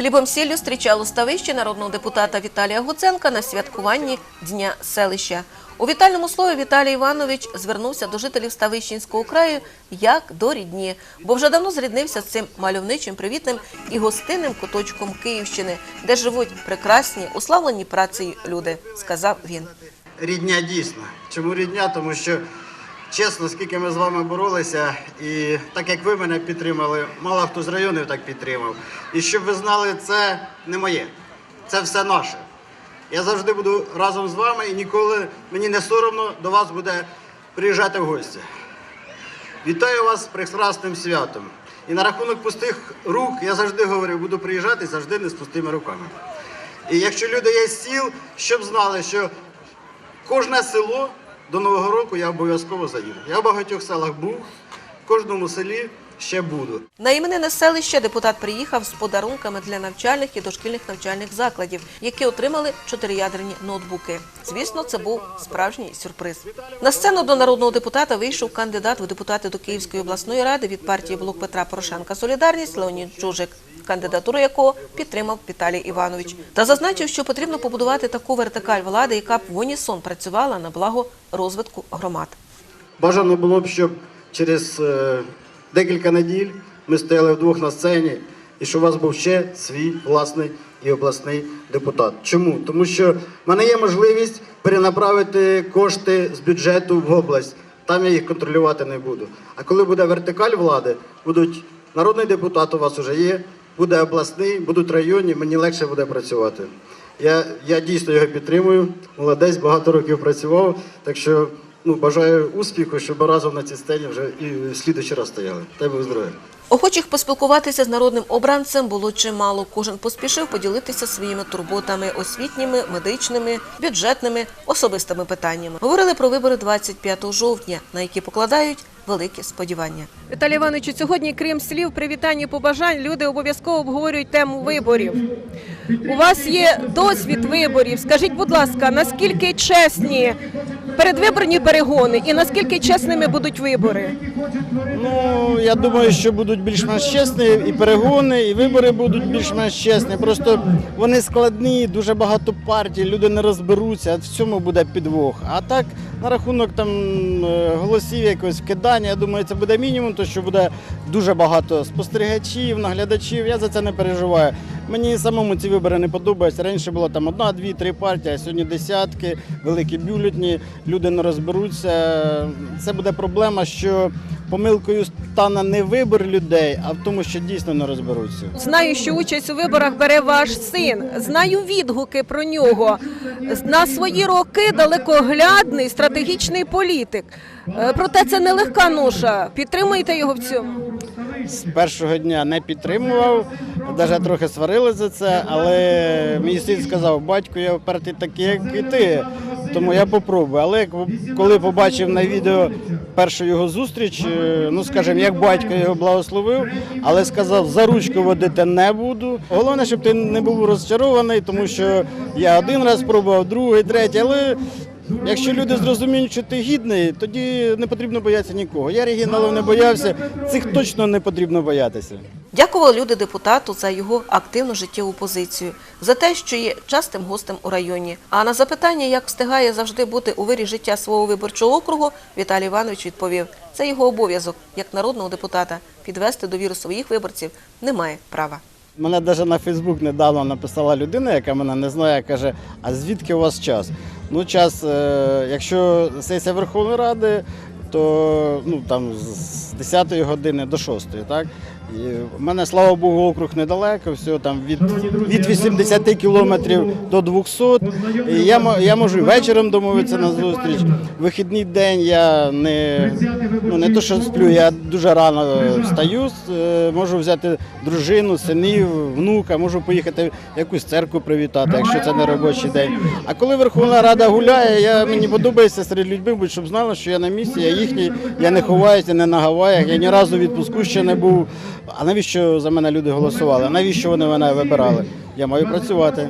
Хлібом сіллю зустрічали у ставищі народного депутата Віталія Гуценка на святкуванні Дня селища. У вітальному слові Віталій Іванович звернувся до жителів Ставищенського краю як до рідні, бо вже давно зріднився з цим мальовничим, привітним і гостинним куточком Київщини, де живуть прекрасні, уславлені працею люди, сказав він. Рідня дійсно. Чому рідня? Тому що чесно, скільки ми з вами боролися, і так як ви мене підтримали, мало хто з районів так підтримав. І щоб ви знали, це не моє, це все наше. Я завжди буду разом з вами і ніколи мені не соромно до вас буде приїжджати в гості. Вітаю вас з прекрасним святом. І на рахунок пустих рук я завжди говорю, буду приїжджати завжди не з пустими руками. І якщо люди є сіл, щоб знали, що Кожне село до Нового року я обов'язково заїду. Я в багатьох селах був, в кожному селі ще буду. На іменини селища депутат приїхав з подарунками для навчальних і дошкільних навчальних закладів, які отримали чотириядерні ноутбуки. Звісно, це був справжній сюрприз. На сцену до народного депутата вийшов кандидат в депутати до Київської обласної ради від партії Блок Петра Порошенка Солідарність Леонід Чужик, кандидатуру якого підтримав Віталій Іванович, та зазначив, що потрібно побудувати таку вертикаль влади, яка б в унісон працювала на благо розвитку громад. Бажано було б, щоб через е, декілька неділь ми стояли вдвох на сцені і щоб у вас був ще свій власний і обласний депутат. Чому? Тому що в мене є можливість перенаправити кошти з бюджету в область. Там я їх контролювати не буду. А коли буде вертикаль влади, будуть народний депутат у вас вже є, буде обласний, будуть районні, мені легше буде працювати. Я, я дійсно його підтримую. Молодець, багато років працював. Так що ну, бажаю успіху, щоб разом на цій сцені вже і в слідуючий раз стояли. Дай Бог здоров'я. Охочих поспілкуватися з народним обранцем було чимало. Кожен поспішив поділитися своїми турботами освітніми, медичними, бюджетними, особистими питаннями. Говорили про вибори 25 жовтня, на які покладають великі сподівання. Віталій Іванович, сьогодні, крім слів, привітань і побажань, люди обов'язково обговорюють тему виборів. У вас є досвід виборів. Скажіть, будь ласка, наскільки чесні передвиборні перегони і наскільки чесними будуть вибори? Ну, я думаю, що будуть більш-менш чесні, і перегони, і вибори будуть більш-менш чесні. Просто вони складні, дуже багато партій, люди не розберуться, в цьому буде підвох. А так, на рахунок там е, голосів якогось вкидання, я думаю, це буде мінімум, то що буде дуже багато спостерігачів, наглядачів. Я за це не переживаю. Мені самому ці вибори не подобаються. Раніше було там одна, дві, три партії, а сьогодні десятки, великі бюлетні, люди не розберуться. Це буде проблема, що помилкою стане не вибір людей, а в тому, що дійсно не розберуться. Знаю, що участь у виборах бере ваш син. Знаю відгуки про нього. На свої роки далекоглядний стратегічний політик. Е, Проте це нелегка ноша. Підтримуєте його в цьому? З першого дня не підтримував, навіть трохи сварили за це, але мій син сказав, батько, я впертий такий, як і ти, тому я попробую. Але коли побачив на відео першу його зустріч, е, ну скажімо, як батько його благословив, але сказав, за ручку водити не буду. Головне, щоб ти не був розчарований, тому що я один раз пробував, другий, третій, але Якщо люди зрозуміють, що ти гідний, тоді не потрібно боятися нікого. Я оригіналів не боявся, цих точно не потрібно боятися. Дякували люди депутату за його активну життєву позицію, за те, що є частим гостем у районі. А на запитання, як встигає завжди бути у вирі життя свого виборчого округу, Віталій Іванович відповів: це його обов'язок як народного депутата підвести довіру своїх виборців немає права. Мене навіть на Фейсбук недавно написала людина, яка мене не знає, каже: а звідки у вас час? Ну, час, е, якщо сесія Верховної Ради, то ну там з 10 години до 6, так? І в мене, слава Богу, округ недалеко, все там від, від 80 кілометрів до 200. І я, я можу і вечором домовитися на зустріч. Вихідний день я не, ну, не то, що сплю, я дуже рано встаю, е, можу взяти дружину, синів, внука, можу поїхати в якусь церкву привітати, якщо це не робочий день. А коли Верховна Рада гуляє, я, мені подобається серед людьми, щоб знали, що я на місці, я їхній, я не ховаюся, не на Гаваях, я ні разу відпуску ще не був. А навіщо за мене люди голосували? Навіщо вони мене вибирали? Я маю працювати.